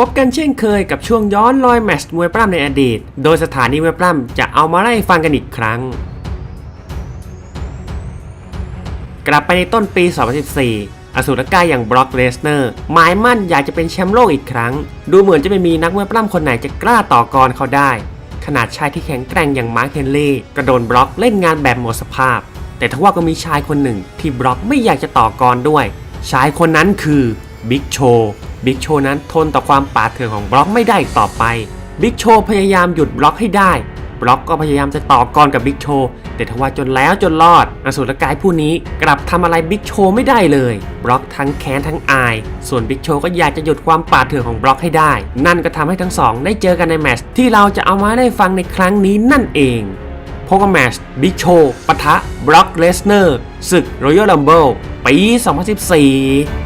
พบกันเช่นเคยกับช่วงย้อนรอยแมชมวยปล้ำในอดีต โดยสถานีมวยปล้ำจะเอามาไล่ฟังกันอีกครั้ง กลับไปในต้นปี 2014 อสูรกายอย่างบล็อกเลสเนอร์หมายมั่นอยากจะเป็นแชมป์โลกอีกครั้ง ดูเหมือนจะไม่มีนักมวยปล้ำคนไหนจะกล้าต่อกรเขาได้ ขนาดชายที่แข็งแกร่งอย่างมาร์คเฮนรี่ก็โดนบล็อกเล่นงานแบบหมดสภาพ แต่ทว่าก็มีชายคนหนึ่งที่บล็อกไม่อยากจะต่อกรด้วย ชายคนนั้นคือบิ๊กโช บิ๊กโชนั้นทนต่อความป่าดเถื่อนของบล็อกไม่ได้อีกต่อไป บิ๊กโชพยายามหยุดบล็อกให้ได้ บล็อกก็พยายามจะต่อกรกับบิ๊กโชแต่ทว่าจนแล้วจนรอด อสูรกายผู้นี้กลับทำอะไรบิ๊กโชไม่ได้เลย บล็อกทั้งแค้นทั้งอาย ส่วนบิ๊กโชก็อยากจะหยุดความป่าดเถื่อนของบล็อกให้ได้ นั่นก็ทำให้ทั้งสองได้เจอกันในแมชที่เราจะเอามาได้ฟังในครั้งนี้นั่นเองพบกับแมชบิ๊กโชปะทะบล็อกเลสเนอร์ศึกรอยัลลัมเบิลปี 2014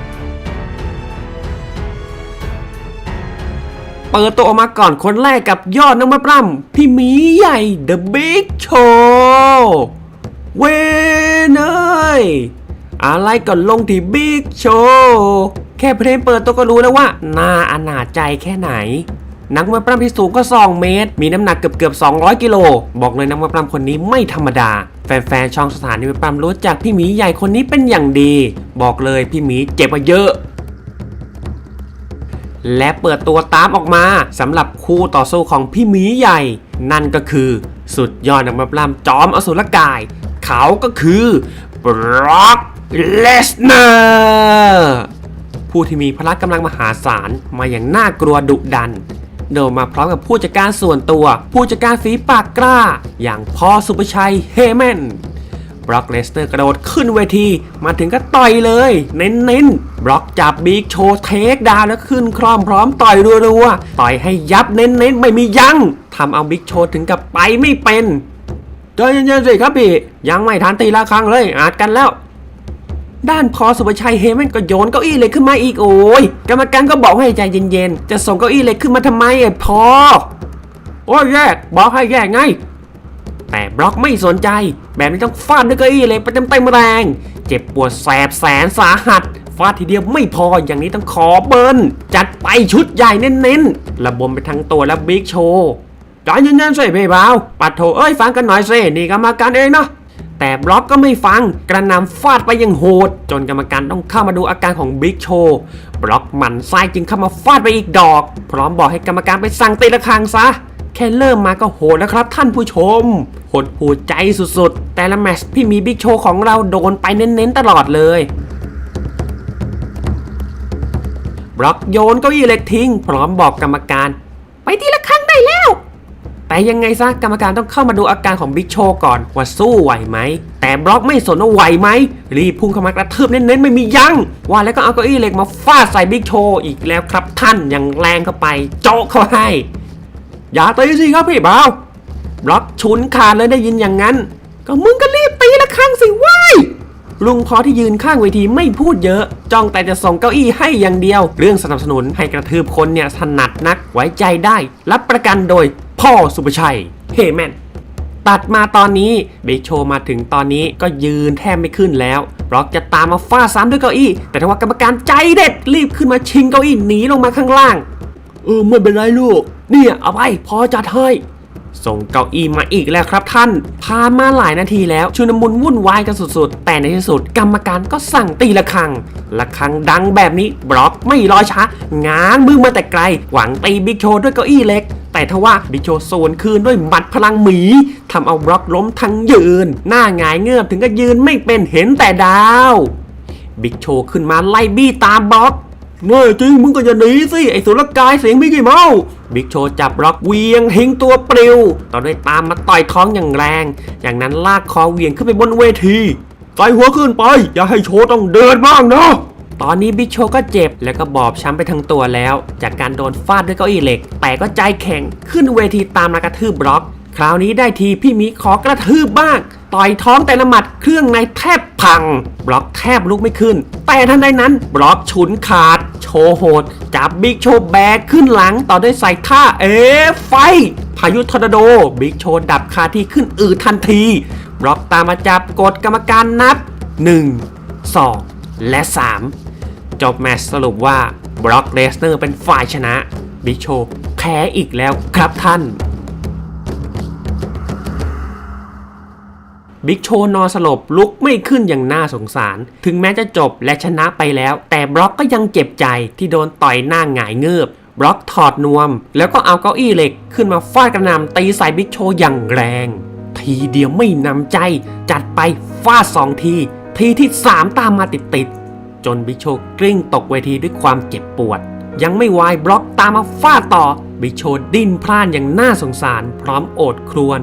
เปิดตัวออกมาก่อนคนแรกกับยอดนักมวยปล้ำพี่หมีใหญ่ The Big Show เวนเอ้ยอะไรก่อนลงที่ Big Show แค่เพลงเปิดตัวก็รู้แล้วว่าน่าอนาจใจแค่ไหน นักมวยปล้ำที่สูงก็ 2 เมตร มีน้ำหนักเกือบเกือบ 200 กิโล บอกเลยนักมวยปล้ำคนนี้ไม่ธรรมดา แฟนๆช่องสถานีมวยปล้ำรู้จักพี่หมีใหญ่คนนี้เป็นอย่างดี บอกเลยพี่หมีเจ็บมาเยอะ และเปิดตัวตามออกมาสำหรับคู่ต่อสู้ของพี่หมีใหญ่ นั่นก็คือสุดยอดนักมวยปล้ำจอมอสุรกาย เขาก็คือบร็อกเลสเนอร์ผู้ที่มีพละกำลังมหาศาลมาอย่างน่ากลัวดุดันเดินมาพร้อมกับผู้จัดการส่วนตัว ผู้จัดการฝีปากกล้า อย่างพ่อสุภชัยเฮแมน บล็อกเลสเตอร์กระโดดขึ้นเวที มาถึงก็ต่อยเลย เน้นๆบล็อกจับบิ๊กโชว์เทคดาวแล้วขึ้นคล่อมพร้อมต่อยรัวๆต่อยให้ยับเน้นๆ ไม่มียัง้งทำเอาบิ๊กโชว์ถึงกับไปไม่เป็นใจเย็นๆสิครับพี่ยังไม่ทันตีละครั้งเลยอาจกันแล้ว ด้านพอสุภชัยเฮมันก็โยนเก้าอี้เหล็กขึ้นมาอีกโอ้ยกรรมการก็บอกให้ใจเย็นๆจะส่งเก้าอี้เหล็กขึ้นมาทำไมไอ้พอโอ้ยแยกบอกให้แยกไง แต่บล็อกไม่สนใจ แบบนี้ต้องฟาดด้วยเก้าอี้เล็กไปเต็มๆแรง เจ็บปวดแสบแสนสาหัสฟาดทีเดียวไม่พออย่างนี้ต้องขอเบิร์นจัดไปชุดใหญ่เน้นๆ ระบมไปทั้งตัวแล้วบิ๊กโชว์ใจเย็นๆสิพี่บ่าวปัดโถเอ้ยฟังกันหน่อยสินี่กรรมการเองเนาะแต่บล็อกก็ไม่ฟังกระนำฟาดไปยังโหด จนกรรมการต้องเข้ามาดูอาการของบิ๊กโชว์บล็อกหมันไส้จึงเข้ามาฟาดไปอีกดอก พร้อมบอกให้กรรมการไปสั่งตีละครังซะ ค่เริ่มมาก็โหดแล้วครับท่านผู้ชมหดหูใจสุดๆ แต่ละแมชพี่มีบิ๊กโชว์ของเราโดนไปเน้นๆตลอดเลยบล็อกโยนเก้าอี้เหล็กทิ้ง พร้อมบอกกรรมการ ไปทีละครั้งได้แล้ว แต่ยังไงซะกรรมการต้องเข้ามาดูอาการของบิ๊กโชก่อน ว่าสู้ไหวไหม แต่บล็อกไม่สนว่าไหวไหม รีบพุ่งเข้ามากระทืบเน้นๆ ไม่มียัง้งว่าแล้วก็เอาเก้าอี้เหล็กมาฟาดใส่บิ๊กโชอีกแล้วครับท่านอย่างแรงเข้าไป โจ๊กเข้าให้ อย่าตีสิครับพี่บ่าวบล็อกฉุนขาดเลยได้ยินอย่างนั้น ก็มึงก็รีบตีละครั้งสิว้ยลุงพอที่ยืนข้างเวทีไม่พูดเยอะ จ้องแต่จะส่งเก้าอี้ให้อย่างเดียว เรื่องสนับสนุนให้กระทืบคนเนี่ยถนัดนักไว้ใจได้ รับประกันโดยพ่อสุภชัย เฮแมนตัดมาตอนนี้เบโชมาถึงตอนนี้ก็ยืนแทบไม่ขึ้นแล้วบล็อกจะตามมาฟาดซ้ำด้วยเก้าอี้ แต่ทว่ากรรมการใจเด็ดรีบขึ้นมาชิงเก้าอี้หนีลงมาข้างล่าง เออไม่เป็นไรลูก เนี่ยเอาไปพอจัดให้ส่งเก้าอี้มาอีกแล้วครับท่านผ่ามาหลายนาทีแล้วชุนมุนวุ่นวายกันสุดๆ แต่ในที่สุดกรรมการก็สั่งตีละครังละครังดังแบบนี้บล็อกไม่รอช้าง้างมือมาแต่ไกล หวังตีบิ๊กโชด้วยเก้าอี้เล็ก แต่ทว่าบิ๊กโชว์สวนคืนด้วยหมัดพลังหมีทำเอาบล็อกล้มทั้งยืน หน้าหงายเงือบถึงก็ยืนไม่เป็นเห็นแต่ดาว บิ๊กโชขึ้นมาไล่บี้ตามบล็อก เน่จริงมึงก็อย่าหนีสิไอ้สุรกายเสียงบิ๊กกี้เมาบิ๊กโชว์จับบล็อกเวียงทิ้งตัวปลิวต่อด้วยตามมาต่อยท้องอย่างแรง จากนั้นลากคอเวียงขึ้นไปบนเวทีใส่หัวขึ้นไป อย่าให้โชว์ต้องเดินบ้างนะตอนนี้บิ๊กโชว์ก็เจ็บแล้วก็บอบช้ำไปทั้งตัวแล้ว จากการโดนฟาดด้วยเก้าอี้เหล็ก แต่ก็ใจแข็งขึ้นเวทีตามมากระทืบบล็อก คราวนี้ได้ทีพี่มีขอกระทืบบ้าง ต่อยท้องแต่ละหมัดเครื่องในแทบพัง บล็อกแทบลุกไม่ขึ้น แต่ทันใดนั้นบล็อกฉุนขาด โชว์โหด จับบิ๊กโชว์แบกขึ้นหลังต่อด้วยใส่ท่าเอฟไฟ พายุทอร์นาโดบิ๊กโชว์ดับคาที่ขึ้นอืดทันที บล็อกตามมาจับกดกรรมการนับ 1 2 และ 3 จบแมตช์สรุปว่าบล็อกเลสเนอร์เป็นฝ่ายชนะ บิ๊กโชว์แพ้อีกแล้วครับท่าน บิ๊กโชว์นอนสลบลุกไม่ขึ้นอย่างน่าสงสาร ถึงแม้จะจบและชนะไปแล้ว แต่บล็อกก็ยังเจ็บใจที่โดนต่อยหน้าหงายเงือบบล็อกถอดนวม แล้วก็เอาเก้าอี้เหล็กขึ้นมาฟาดกระหน่ำตีใส่บิ๊กโชว์อย่างแรง ทีเดียวไม่นำใจ จัดไปฟาดสองที ทีที่สามตามมาติดๆจนบิ๊กโชว์กลิ้งตกเวทีด้วยความเจ็บปวด ยังไม่วายบล็อกตามมาฟาดต่อ บิ๊กโชว์ดิ้นพล่านอย่างน่าสงสาร พร้อมโอดครวญ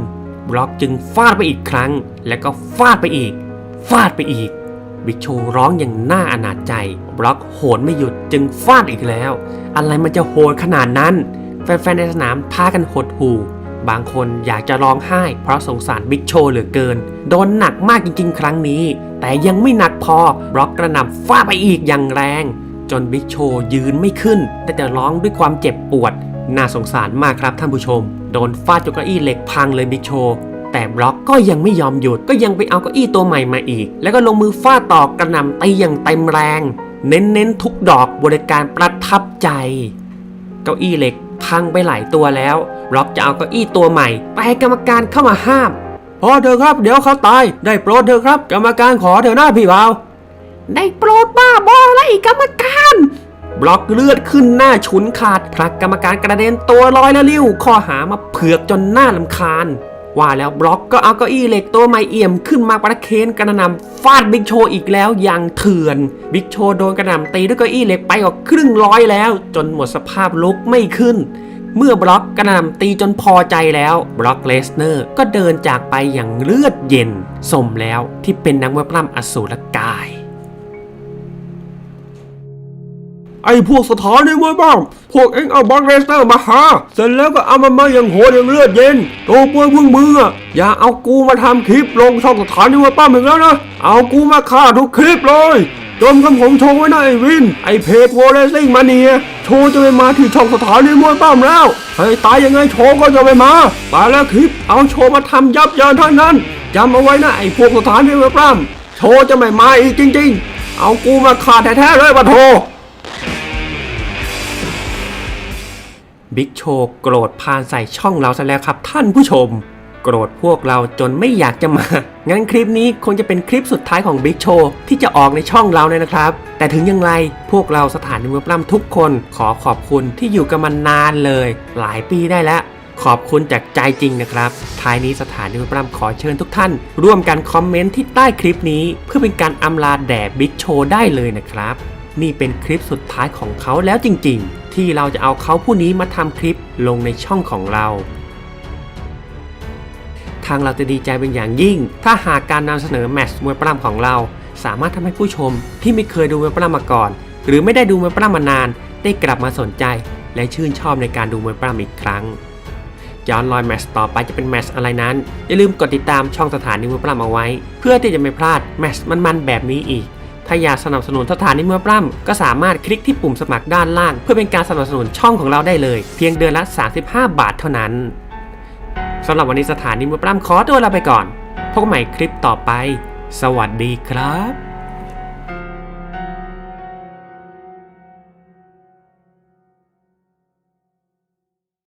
บล็อกจึงฟาดไปอีกครั้ง แล้วก็ฟาดไปอีก ฟาดไปอีก บิ๊กโชร้องอย่างน่าอนาจใจ บล็อกโหนไม่หยุดจึงฟาดอีกแล้ว อะไรมันจะโหดขนาดนั้น แฟนๆในสนามพากันหดหู่ บางคนอยากจะร้องไห้ เพราะสงสารบิ๊กโชเหลือเกิน โดนหนักมากจริงๆ ครั้งนี้ แต่ยังไม่หนักพอบล็อกกระหน่ำฟาดไปอีกอย่างแรง จนบิ๊กโชยืนไม่ขึ้น แต่จะร้องด้วยความเจ็บปวด น่าสงสารมากครับท่านผู้ชม โดนฟาดจนเก้าอี้เหล็กพังเลยบิ๊กโชว์แต่บล็อกก็ยังไม่ยอมหยุดก็ยังไปเอาเก้าอี้ตัวใหม่มาอีก แล้วก็ลงมือฟาดต่อกระหน่ำตีอย่างเต็มแรง เน้นๆทุกดอกบริการประทับใจ เก้าอี้เหล็กพังไปหลายตัวแล้วบล็อกจะเอาเก้าอี้ตัวใหม่แต่กรรมการเข้ามาห้ามพอเถอะครับเดี๋ยวเขาตายได้โปรดเถอะครับ กรรมการขอเถอะหน้าพี่บ่าวได้โปรดบ้าบออะไรอีกกรรมการ บล็อกเลือดขึ้นหน้าฉุนขาดผลักกรรมการกระเด็นตัวลอยละลิ้วข้อหามาเผือกจนหน้าลำคาญ ว่าแล้วบล็อกก็เอาเก้าอี้เหล็กตัวใหม่เอี่ยมขึ้นมาประเคนกระหน่ำฟาดบิ๊กโชอีกแล้วอย่างเถื่อน บิ๊กโชโดนกระหน่ำตีด้วยเก้าอี้เหล็กไปกว่าครึ่งร้อยแล้ว จนหมดสภาพลุกไม่ขึ้นเมื่อบล็อกกระหน่ำตีจนพอใจแล้ว บล็อกเลสเนอร์ก็เดินจากไปอย่างเลือดเย็น สมแล้วที่เป็นนักมวยปล้ำอสูรกาย ไอ้พวกสถานีมวยบ้าง พวกเอ็งเอาบอลเรสเตอร์มาหา เสร็จแล้วก็เอามันมาอย่างโหดอย่างเลือดเย็นโตป่วยพวกมึงอะอย่าเอากูมาทำคลิปลงช่องสถานีมวยป้ามึงแล้วนะ เอากูมาฆ่าทุกคลิปเลยจนคำผมโชว์ไว้นะไอ้วิน ไอ้เพจโวเลซิ่งมาเนี่ยโชว์จะไม่มาที่ช่องสถานีมวยป้ามแล้วให้ตายยังไงโชว์ก็จะไม่มาตายแล้วคลิปเอาโชว์มาทำยับเยินทั้งนั้นจำเอาไว้นะไอ้พวกสถานีมวยป้ามโชว์จะไม่มาอีกจริง ๆ เอากูมาฆ่าแท้ๆเลยปะโท บิ๊กโชโกรธพานใส่ช่องเราซะแล้วครับท่านผู้ชม โกรธพวกเราจนไม่อยากจะมา งั้นคลิปนี้คงจะเป็นคลิปสุดท้ายของบิ๊กโชที่จะออกในช่องเราเลยนะครับ แต่ถึงอย่างไรพวกเราสถานีมวยปล้ำทุกคน ขอขอบคุณที่อยู่กันมานานเลย หลายปีได้แล้วขอบคุณจากใจจริงนะครับ ท้ายนี้สถานีมวยปล้ำขอเชิญทุกท่าน ร่วมกันคอมเมนต์ที่ใต้คลิปนี้ เพื่อเป็นการอำลาแด่บิ๊กโชได้เลยนะครับ นี่เป็นคลิปสุดท้ายของเขาแล้วจริง ๆ ที่เราจะเอาเขาผู้นี้มาทำคลิปลงในช่องของเรา ทางเราจะดีใจเป็นอย่างยิ่ง ถ้าหากการนำเสนอแมตช์มวยปล้ำของเรา สามารถทำให้ผู้ชมที่ไม่เคยดูมวยปล้ำมาก่อน หรือไม่ได้ดูมวยปล้ำมานาน ได้กลับมาสนใจ และชื่นชอบในการดูมวยปล้ำอีกครั้งย้อนรอยแมตช์ต่อไปจะเป็นแมตช์อะไรนั้น อย่าลืมกดติดตามช่องสถานีมวยปล้ำเอาไว้ เพื่อที่จะไม่พลาดแมตช์มันๆแบบนี้อีก ถ้าอยากสนับสนุนสถานีมือปล้ำก็สามารถคลิกที่ปุ่มสมัครด้านล่าง เพื่อเป็นการสนับสนุนช่องของเราได้เลย เพียงเดือนละ 35 บาทเท่านั้นสำหรับวันนี้สถานีมือปล้ำขอตัวลาไปก่อน พบกันใหม่คลิปต่อไป สวัสดีครับ